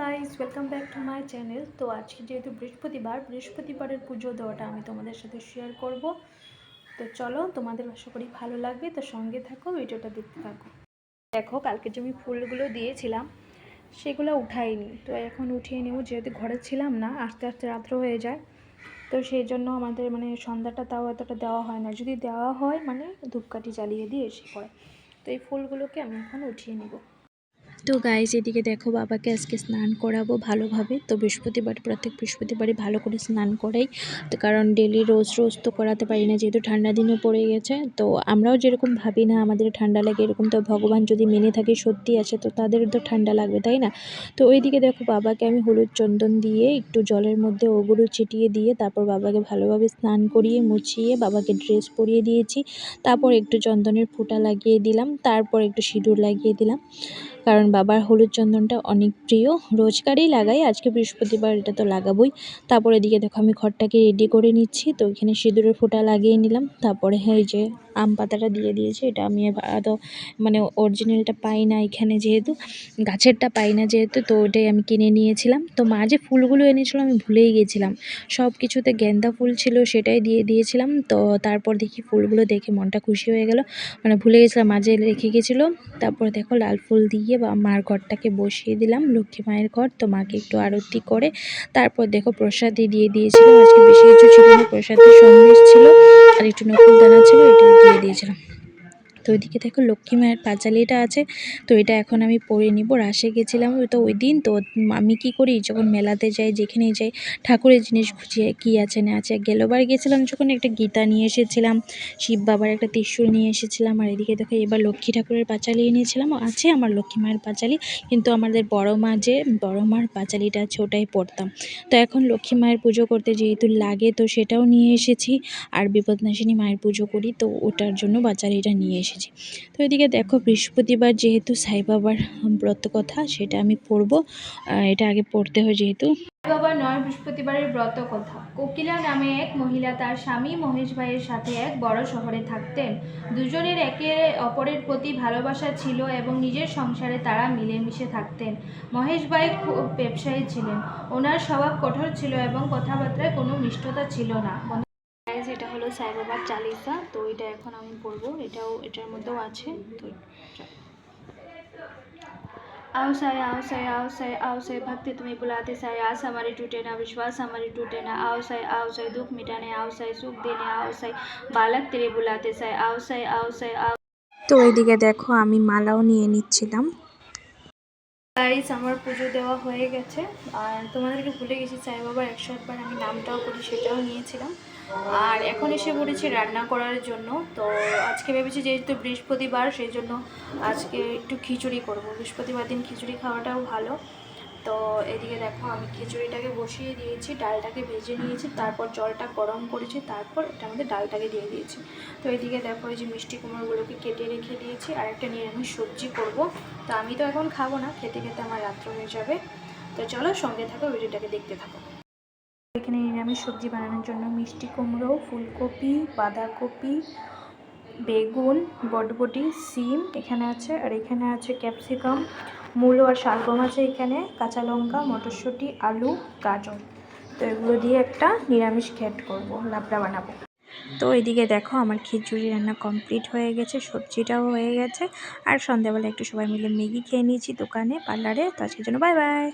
Guys welcome back to my channel তো আজকে যেহেতু বৃহস্পতিবার, বৃহস্পতিবারের পুজো দেওয়াটা আমি তোমাদের সাথে শেয়ার করব। তো চলো, তোমাদের আশা করি ভালো লাগবে। তো সঙ্গে থাকো, ভিডিওটা দেখতে থাকো। দেখো, কালকে যে আমি ফুলগুলো দিয়েছিলাম, সেগুলো উঠাইনি। তো এখন উঠিয়ে নেব, যেহেতু ঘরে ছিলাম না, আস্তে আস্তে রাত্র হয়ে যায়। তো সেই জন্য আমাদের মানে সন্ধ্যাটা তাও এতটা দেওয়া হয় না। যদি দেওয়া হয় মানে ধূপকাঠি জ্বালিয়ে দিয়ে এসে পড়ে। তো এই ফুলগুলোকে আমি এখন উঠিয়ে নেব। তো গাইজ এদিকে দেখো বাবাকে আজকে স্নান করাবো ভালোভাবে। তো বৃহস্পতিবার, প্রত্যেক বৃহস্পতিবারই ভালো করে স্নান করাই। তো কারণ ডেলি রোজ রোজ তো করাতে পারি না, যেহেতু ঠান্ডা দিনও পড়ে গেছে। তো আমরাও যেরকম ভাবি না, আমাদের ঠান্ডা লাগে এরকম, তো ভগবান যদি মেনে থাকে সত্যি আছে, তো তাদের তো ঠান্ডা লাগবে, তাই না? তো ওইদিকে দেখো বাবাকে আমি হলুদ চন্দন দিয়ে একটু জলের মধ্যে ওগুলো ছিটিয়ে দিয়ে তারপর বাবাকে ভালোভাবে স্নান করিয়ে মুছিয়ে বাবাকে ড্রেস পরিয়ে দিয়েছি। তারপর একটু চন্দনের ফোঁটা লাগিয়ে দিলাম, তারপর একটু সিঁদুর লাগিয়ে দিলাম। কারণ বাবার হলুদ চন্দনটা অনেক প্রিয়। রোজকারই লাগাই, আজকে বৃহস্পতিবার এটা তো লাগাবোই। তারপরে এদিকে দেখো আমি ঘরটাকে রেডি করে নিচ্ছি, তো এখানে সিঁদুরের ফোঁটা লাগিয়ে নিলাম। তারপরে হ্যাঁ এই যে আম পাতাটা দিয়ে দিয়েছি, এটা আমি আদৌ মানে অরিজিনালটা পাই না এখানে যেহেতু, গাছেরটা পাই না যেহেতু, তো ওটাই আমি কিনে নিয়েছিলাম। তো মা যে ফুলগুলো এনেছিল আমি ভুলেই গেছিলাম। সব কিছুতে গেন্দা ফুল ছিল সেটাই দিয়ে দিয়েছিলাম। তো তারপর দেখি ফুলগুলো দেখে মনটা খুশি হয়ে গেল। মানে ভুলে গেছিলাম মাঝে রেখে গেছিল। তারপর দেখো লাল ফুল দিয়ে বা মার ঘরটাকে বসিয়ে দিলাম। লক্ষ্মী মায়ের ঘর, তো মাকে একটু আরতি করে তারপর দেখো প্রসাদে দিয়ে দিয়েছিলাম। আজকে বেশি কিছু ছিল না, প্রসাদে সন্দেশ ছিল আর একটু নকুল দানা ছিল এটা দিয়ে দিয়েছিলাম। তো ওইদিকে দেখো লক্ষ্মী মায়ের পাঁচালিটা আছে। তো এটা এখন আমি পরে নিব। রাসে গেছিলাম তো ওই দিন তো আমি কি করি, যখন মেলাতে যাই, যেখানেই যাই, ঠাকুরের জিনিস খুঁজে কী আছে না আছে। গেলোবার গেছিলাম যখন একটা গীতা নিয়ে এসেছিলাম, শিব বাবার একটা ত্রিশূল নিয়ে এসেছিলাম, আর এদিকে দেখো এবার লক্ষ্মী ঠাকুরের পাঁচালি এনেছিলাম আছে আমার লক্ষ্মী মায়ের পাঁচালি, কিন্তু আমাদের বড় মা যে, বড় মার পাঁচালিটা আছে, ওটাই পড়তাম তো এখন লক্ষ্মী মায়ের পুজো করতে যেহেতু লাগে, তো সেটাও নিয়ে এসেছি, আর বিপদনাশিনী মায়ের পুজো করি, তো ওটার জন্য পাঁচালিটা নিয়ে এসেছি। এসেছি। তো এদিকে দেখো বৃহস্পতিবার যেহেতু সাই বাবার ব্রত কথা, সেটা আমি পড়ব। এটা আগে পড়তে হয় যেহেতু। বাবার নয়, বৃহস্পতিবারের ব্রত কথা। কোকিলা নামে এক মহিলা তার স্বামী মহেশ ভাইয়ের সাথে এক বড় শহরে থাকতেন। দুজনের একে অপরের প্রতি ভালোবাসা ছিল এবং নিজের সংসারে তারা মিলেমিশে থাকতেন। মহেশ ভাই খুব ব্যবসায়ী ছিলেন। ওনার স্বভাব কঠোর ছিল এবং কথাবার্তায় কোনো মিষ্টতা ছিল না। গাইজ এটা হলো সাইবাবার চালিসা তো এটা এখন আমি পড়বো এটাও এটার মধ্যেও আছে তো आओ साए आओ साए आओ साए आओ साए भक्ति तुम्हें बुलाते साए आस हमारी टूटे ना विश्वास हमारी टूटे ना आओ साए आओ साए दुख मिटाने आओ साए सुख देने आओ साए बालक तेरे बुलाते साए आओ साए आओ साए आओ তো ওইদিকে দেখো আমি মালাও নিয়ে নিচ্ছিলাম গাইস আমার পুজো দেওয়া হয়ে গেছে। আর তোমাদেরকে ভুলে গেছি সাই বাবার একশো একবার আমি নামটাও করি, সেটাও নিয়েছিলাম। আর এখন এসে পড়েছি রান্না করার জন্য। তো আজকে ভেবেছি যেহেতু বৃহস্পতিবার, সেই জন্য আজকে একটু খিচুড়ি করব। বৃহস্পতিবার দিন খিচুড়ি খাওয়াটাও ভালো। তো এদিকে দেখো আমি খিচুড়িটাকে বসিয়ে দিয়েছি, ডালটাকে ভেজে নিয়েছি, তারপর জলটা গরম করেছি, তারপর এটার আমাদের ডালটাকে দিয়ে দিয়েছি। তো এদিকে দেখো এই যে মিষ্টি কুমড়োগুলোকে কেটে রেখে দিয়েছি, আর একটা নিরামিষ সবজি করব। তো আমি তো এখন খাব না, খেতে খেতে আমার রাত্র হয়ে যাবে। তো চলো সঙ্গে থাকো, ভিডিওটাকে দেখতে থাকো। এখানে নিরামিষ সবজি বানানোর জন্য মিষ্টি কুমড়ো, ফুলকপি, বাঁধাকপি, বেগুন, বটবটি, সিম এখানে আছে, আর এখানে আছে ক্যাপসিকাম মূলো আর শালগম আছে এখানে, কাঁচা লঙ্কা, মটরশুঁটি, আলু, গাজর। তো এগুলো দিয়ে একটা নিরামিষ খেট করব, লাবড়া বানাবো। তো এদিকে দেখো আমার খিচুড়ি রান্না কমপ্লিট হয়ে গেছে, সবজিটাও হয়ে গেছে। আর সন্ধ্যাবেলা একটু সবাই মিলে ম্যাগি খেয়ে নিয়েছি দোকানে, পার্লারে। তো আজকের জন্য বাই বাই।